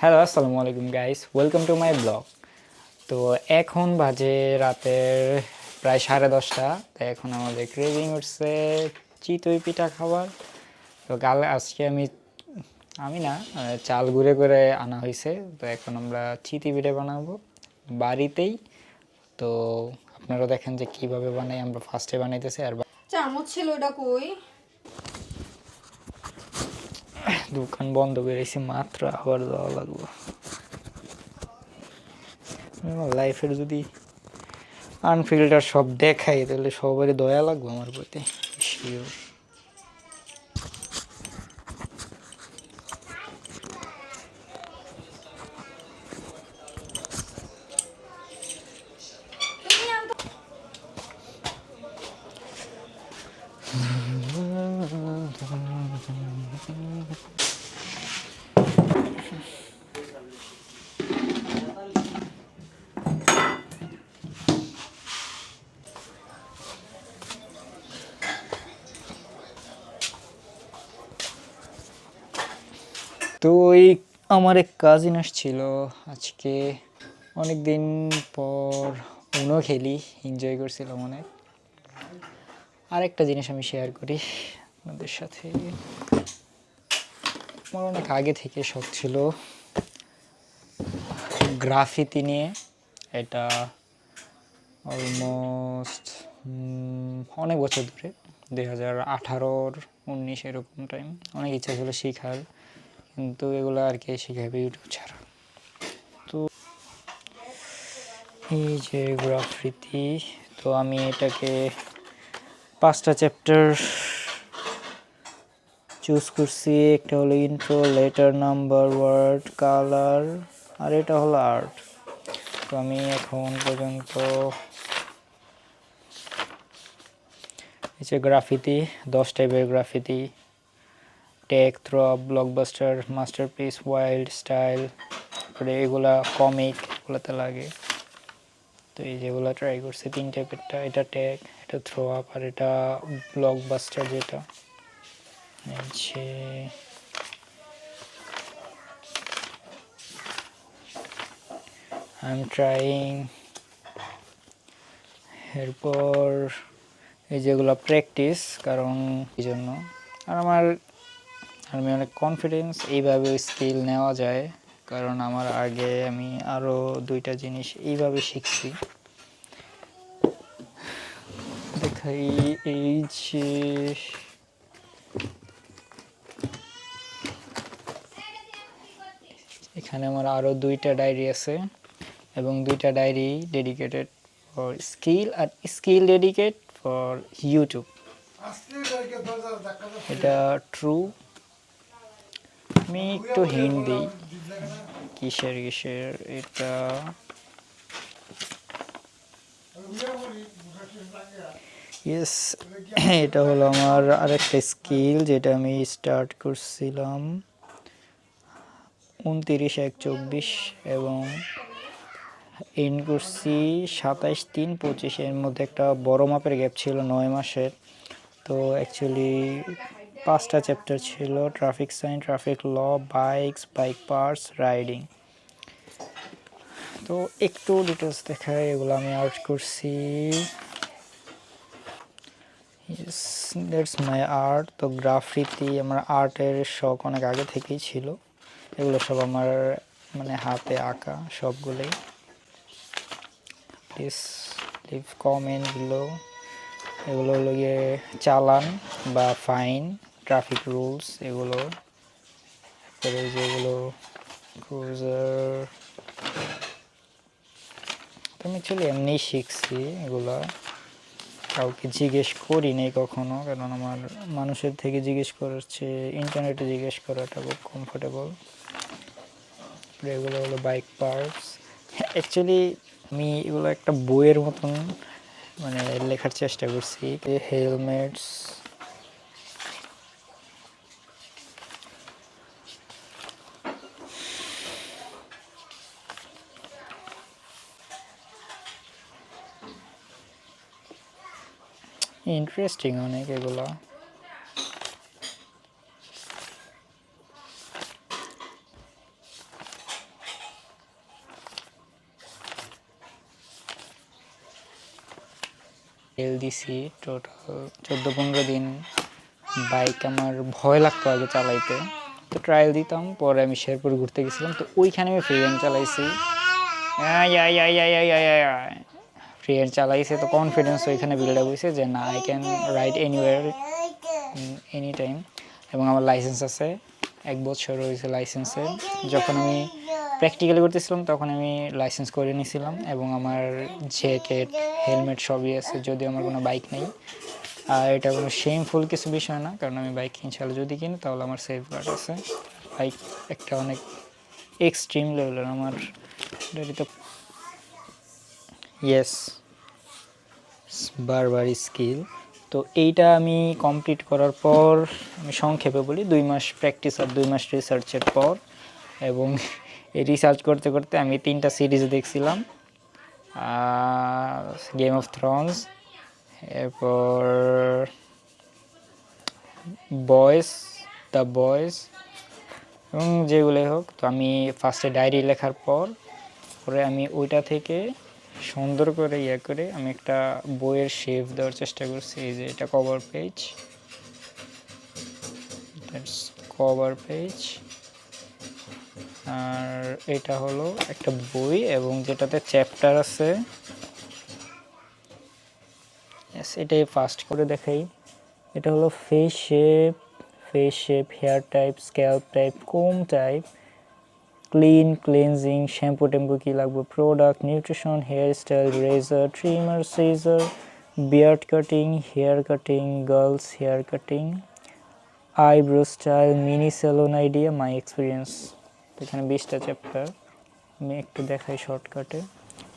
Hello, আসসালামু আলাইকুম guys welcome to my blog তো এখন বাজে রাতের প্রায় সাড়ে দশটা, তো এখন আমাদের ক্রেভিং উঠছে চিতই পিঠা খাবার। তো কাল আজকে আমি আমি না চাল ঘুরে করে আনা হয়েছে, তো এখন আমরা চিতি পিঠে বানাবো বাড়িতেই। তো আপনারা দেখেন যে কীভাবে বানাই, আমরা ফার্স্টে বানাইতেছি আর চামচ ছিল ওটা কই? দোকান বন্ধ করেছি মাত্র আবার যাওয়া লাগবো। আমার লাইফের যদি আনফিল্টার সব দেখাই, তাহলে সবারই দয়া লাগবে আমার প্রতি শিওর তো এই আমার এক কাজিন আসছিল। আজকে অনেক দিন পর উনো খেলি এনজয় করছিলাম অনেক আরেকটা জিনিস আমি শেয়ার করি আপনাদের সাথে। আমার অনেক আগে থেকে শখ ছিল গ্রাফিতি নিয়ে। এটা অলমোস্ট অনেক বছর ধরে, দুই হাজার আঠারোর উনিশ এরকম টাইম অনেক ইচ্ছা ছিল শেখার। কিন্তু এগুলো আর কি শেখাবে ইউটিউব ছাড়া। তো এই যে গ্রাফিতি, তো আমি এটাকে পাঁচটা চ্যাপ্টার চুজ করছি। একটা হলো intro letter number word colour আর এটা হলো আর্ট তো আমি এখন পর্যন্ত এই যে গ্রাফিতি, দশ টাইপের graffiti. Tag throw blockbuster masterpiece wild style তারপরে এগুলা কমিক এগুলোতে লাগে। তো এই যেগুলো ট্রাই করছি তিন টাইপেরটা এটা টেক এটা থ্রো আপ আর এটা ব্লকবাস্টার যেটা। যে আই ট্রাইং এরপর এই যেগুলো প্র্যাকটিস কারণ, এই জন্য। আর আমার আমি অনেক কনফিডেন্স এইভাবে স্কিল নেওয়া যায় কারণ আমার আগে আমি আরও দুইটা জিনিস এইভাবে শিখছি। দেখাই এই যে এখানে আমার আরও দুইটা ডায়েরি আছে এবং দুইটা ডায়েরি ডেডিকেটেড ফর স্কিল আর স্কিল ডেডিকেট ফর ইউটিউব এটা ট্রু আমি একটু হিন্ট দিই। কিসের কিসের? এটা ইয়েস এটা হলো আমার আরেকটা স্কিল যেটা আমি স্টার্ট করছিলাম। উনতিরিশ, এক, চব্বিশ এবং এন্ড করছি সাতাইশ, তিন, পঁচিশ। এর মধ্যে একটা বড় মাপের গ্যাপ ছিল নয় মাসের। তো অ্যাকচুয়ালি পাঁচটা চ্যাপ্টার ছিল, traffic sign, traffic law, bikes, bike parts, riding. তো একটু ডিটেলস দেখায় এগুলো আমি আর্ট করছি। দ্যাটস মাই আর্ট তো গ্রাফিতি আমার আর্টের শখ অনেক আগে থেকেই ছিল। এগুলো সব আমার মানে হাতে আঁকা সবগুলোই। প্লিজ লিভ কমেন্ট এগুলো হলো চালান বা ফাইন ট্রাফিক রুলস এগুলো। তারপরে যেগুলো ক্রুজার আমি অ্যাকচুয়ালি এমনি শিখছি এগুলো। কাউকে জিজ্ঞেস করি নাই কখনো, কারণ আমার মানুষের থেকে জিজ্ঞেস করার চেয়ে ইন্টারনেটে জিজ্ঞেস করাটা খুব কমফোর্টেবল এগুলো হলো বাইক পার্টস অ্যাকচুয়ালি আমি এগুলো একটা বইয়ের মতন মানে লেখার চেষ্টা করছি। হেলমেটস ইন্টারেস্টিং অনেক এগুলো। এল দিছি টোটাল চোদ্দ পনেরো দিন বাইক আমার ভয় লাগতো আগে চালাইতে। তো ট্রায়াল দিতাম, পরে আমি শেরপুর ঘুরতে গেছিলাম, তো ওইখানে আমি ফ্রিডেন চালাইছি। হ্যান্ড চালাইছে, তো কনফিডেন্স ওইখানে বিল্ড আপ হয়েছে যে না I can ride anywhere any time এবং আমার লাইসেন্স আছে, এক বছর হয়েছে লাইসেন্সে যখন আমি প্র্যাকটিক্যালি করতেছিলাম, তখন আমি লাইসেন্স করে নিয়েছিলাম এবং আমার জ্যাকেট হেলমেট সবই আছে, যদিও আমার কোনো বাইক নেই। আর এটা কোনো শেমফুল কিছু বিষয় না, কারণ আমি বাইক ইনশাল্লাহ যদি কিনি, তাহলে আমার সেফ গার্ড আছে। বাইক একটা অনেক এক্সট্রিম লেভেলের আমার তো ইয়েস বারবার স্কিল তো এইটা আমি কমপ্লিট করার পর আমি সংক্ষেপে বলি, দুই মাস প্র্যাকটিস আর দুই মাস রিসার্চের পর এবং এই রিসার্চ করতে করতে আমি তিনটা সিরিজ দেখছিলাম। গেম অফ থ্রোনস এরপর বয়েস দ্য বয়েস এবং যেগুলোই হোক, তো আমি ফার্স্টে ডায়েরি লেখার পর, পরে আমি ওইটা থেকে সুন্দর করে ইয়ে করে আমি একটা বইয়ের শেপ দেওয়ার চেষ্টা করছি, এই যে এটা কভার পেজ কভার পেজ আর এটা হলো একটা বই এবং যেটাতে চ্যাপ্টার আছে। এটাই ফার্স্ট করে দেখাই। এটা হলো face shape face shape hair type scalp type comb type clean cleansing shampoo টেম্পু কী লাগবে product nutrition hair style razor trimmer scissor beard cutting hair cutting girls hair cutting eyebrow style mini salon idea my experience এখানে বিশটা chapter আমি একটু দেখাই শর্টকাটে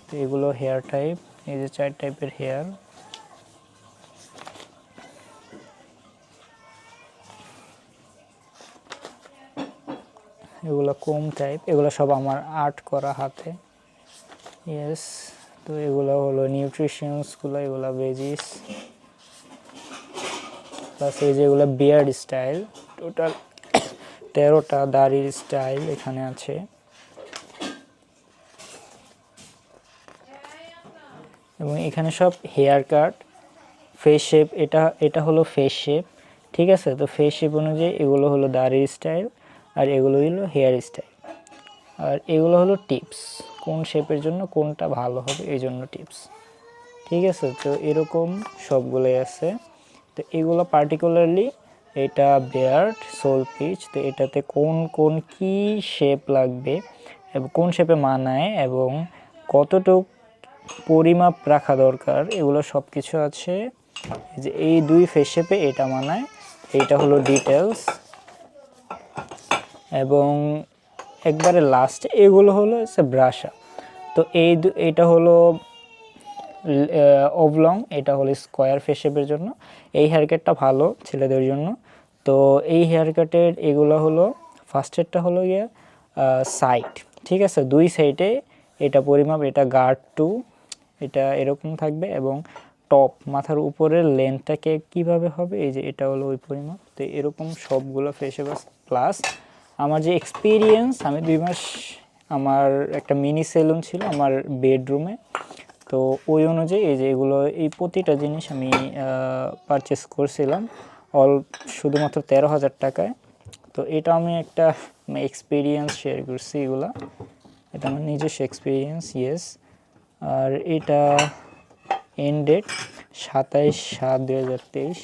তো এগুলো হেয়ার টাইপ এই যে চার টাইপের হেয়ার এগুলো কম টাইপ এগুলো সব আমার আর্ট করা হাতে। ইয়েস তো এগুলো হলো নিউট্রিশনসগুলো এগুলো ভেজিস প্লাস এই যেগুলো বিয়ার্ড স্টাইল টোটাল তেরোটা দাড়ির স্টাইল এখানে আছে। এবং এখানে সব হেয়ার কাট ফেস শেপ এটা এটা হলো ফেস শেপ ঠিক আছে? তো ফেস শেপ অনুযায়ী এগুলো হলো দাড়ির স্টাইল আর এগুলো হলো হেয়ার স্টাইল আর এগুলো হলো টিপস কোন শেপের জন্য কোনটা ভালো হবে এই জন্য টিপস ঠিক আছে? তো এরকম সবগুলোই আছে। তো এগুলো পার্টিকুলারলি এটা বেয়ার্ড সোল পিচ তো এটাতে কোন কোন কি শেপ লাগবে, এবং কোন শেপে মানায়, এবং কতটুক পরিমাপ রাখা দরকার, এগুলো সব কিছু আছে যে এই দুই ফেস শেপে এটা মানায়। এইটা হলো ডিটেলস এবং একবারে লাস্টে এগুলো হলো হচ্ছে ব্রাশা তো এই এইটা হলো ওভলং এটা হলো স্কোয়ার ফেস শেপের জন্য। এই হেয়ার কাটটা ভালো ছেলেদের জন্য। তো এই হেয়ার কাটের এগুলো হলো ফার্স্টেরটা হলো গিয়ে সাইড ঠিক আছে? দুই সাইডে এটা পরিমাপ, এটা গার্ড টু এটা এরকম থাকবে এবং টপ মাথার উপরের লেন্থটাকে কীভাবে হবে? এই যে এটা হলো ওই পরিমাপ। তো এরকম সবগুলো ফেসে প্লাস আমার যে এক্সপিরিয়েন্স আমি দুই মাস আমার একটা মিনি সেলুন ছিল আমার বেডরুমে তো ওই অনুযায়ী এই যে এগুলো, এই প্রতিটা জিনিস আমি পারচেস করছিলাম। অল শুধুমাত্র তেরো হাজার টাকায়। তো এটা আমি একটা এক্সপিরিয়েন্স শেয়ার করছি এগুলা। এটা আমার নিজস্ব এক্সপিরিয়েন্স ইয়েস আর এটা এন্ড ডেট সাতাইশ সাত দু হাজার তেইশ।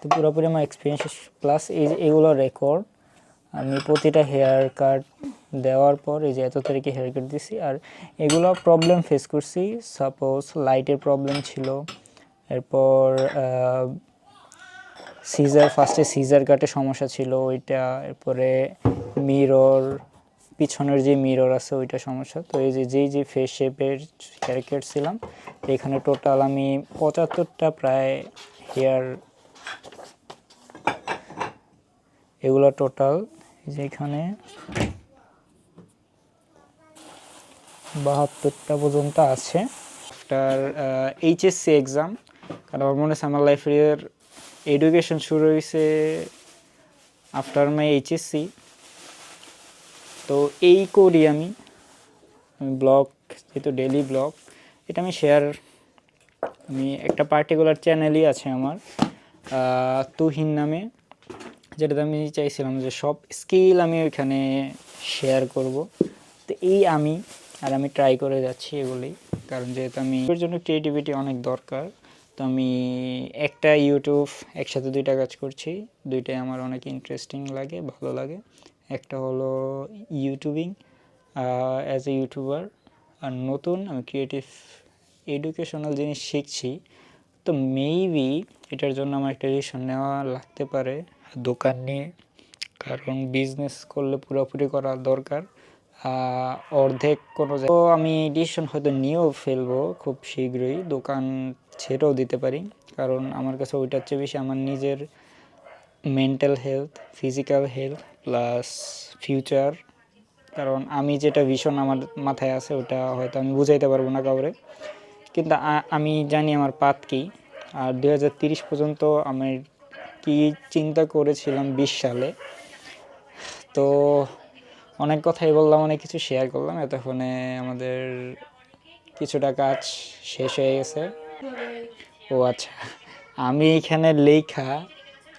তো পুরোপুরি আমার এক্সপিরিয়েন্স প্লাস এই এগুলো রেকর্ড আমি প্রতিটা হেয়ার কাট দেওয়ার পর এই যে এত তারিখে হেয়ার কাট দিছি, আর এগুলো প্রবলেম ফেস করছি। সাপোজ লাইটের প্রবলেম ছিল, এরপর সিজার ফার্স্টে সিজার কাটে সমস্যা ছিল ওইটা, এরপরে মিরর পিছনের যে মিরর আছে ওইটা সমস্যা। তো এই যে, যেই যে ফেস শেপের হেয়ার কেটেছিলাম এখানে টোটাল আমি পঁচাত্তরটা প্রায় হেয়ার এগুলো টোটাল যে এখানে বাহাত্তরটা পর্যন্ত আছে। আফটার এইচএসসি এক্সাম কারণ আমার মনে হচ্ছে আমার লাইফের এডুকেশন শুরু হয়েছে আফটার মাই এইচএসসি তো এই করি আমি ব্লগ যেহেতু ডেলি ব্লগ এটা আমি শেয়ার আমি একটা পার্টিকুলার চ্যানেলই আছে আমার তুহিন নামে। যেটাতে আমি চাইছিলাম যে সব স্কিল আমি ওইখানে শেয়ার করব। তো এই আমি আর আমি ট্রাই করে যাচ্ছি এগুলি। কারণ যেহেতু আমি এর জন্য ক্রিয়েটিভিটি অনেক দরকার, তো আমি একটা ইউটিউব একসাথে দুইটা কাজ করছি। দুইটাই আমার অনেক ইন্টারেস্টিং লাগে, ভালো লাগে। একটা হলো ইউটিউবিং অ্যাজ এ ইউটিউবার আর নতুন আমি ক্রিয়েটিভ এডুকেশনাল জিনিস শিখছি। তো মেবি এটার জন্য আমার একটা ডিসিশন নেওয়া লাগতে পারে। দোকান নিয়ে, কারণ বিজনেস করলে পুরোপুরি করা দরকার। অর্ধেক কোনো তো আমি ডিসিশন হয়তো নিয়েও ফেলব খুব শীঘ্রই, দোকান ছেড়েও দিতে পারি। কারণ আমার কাছে ওইটার চেয়ে বেশি আমার নিজের mental health physical health plus future কারণ আমি যেটা ভীষণ আমার মাথায় আছে, ওটা হয়তো আমি বুঝাইতে পারব না কাউরে। কিন্তু আমি জানি আমার পাত কি। আর দু পর্যন্ত আমি কি চিন্তা করেছিলাম বিশ সালে। তো অনেক কথাই বললাম, অনেক কিছু শেয়ার করলাম। এতক্ষণে আমাদের কিছুটা কাজ শেষ হয়ে গেছে। ও আচ্ছা আমি এখানে লেখা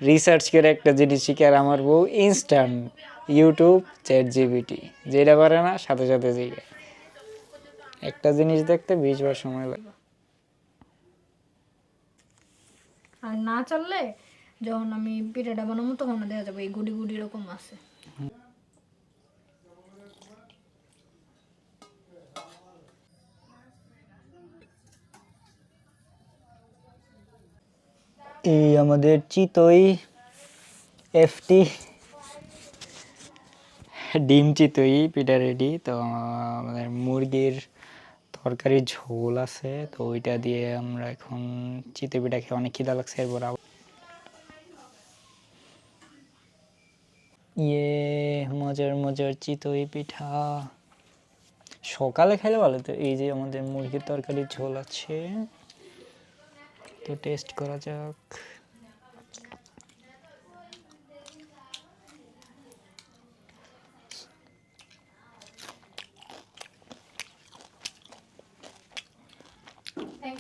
রিসার্চ করে একটা জিনিস শিখে আর আমার বউ ইনস্ট্যান্ট ইউটিউব চ্যাট জিবিটি যেটা পারে না, সাথে সাথে শিখে। একটা জিনিস দেখতে বিশ বার সময় লাগে। আর না চললে যখন আমি পিঠাটা বানাবো, তখন দেখা যাবে এই গুড়ি গুড়ি রকম আছে। এই আমাদের চিতই এফটি। ডিম চিতই, পিঠা রেডি তো আমাদের মুরগির তরকারির ঝোল আছে, তো ওইটা দিয়ে আমরা এখন চিতই পিঠা খেয়ে অনেক খিদা লাগছে, এরপর ইয়ে মজার মজার চিতই পিঠা। সকালে খেলে ভালো তো এই যে আমাদের মুরগির তরকারির ঝোল আছে। তো টেস্ট করা যাক। থ্যাংক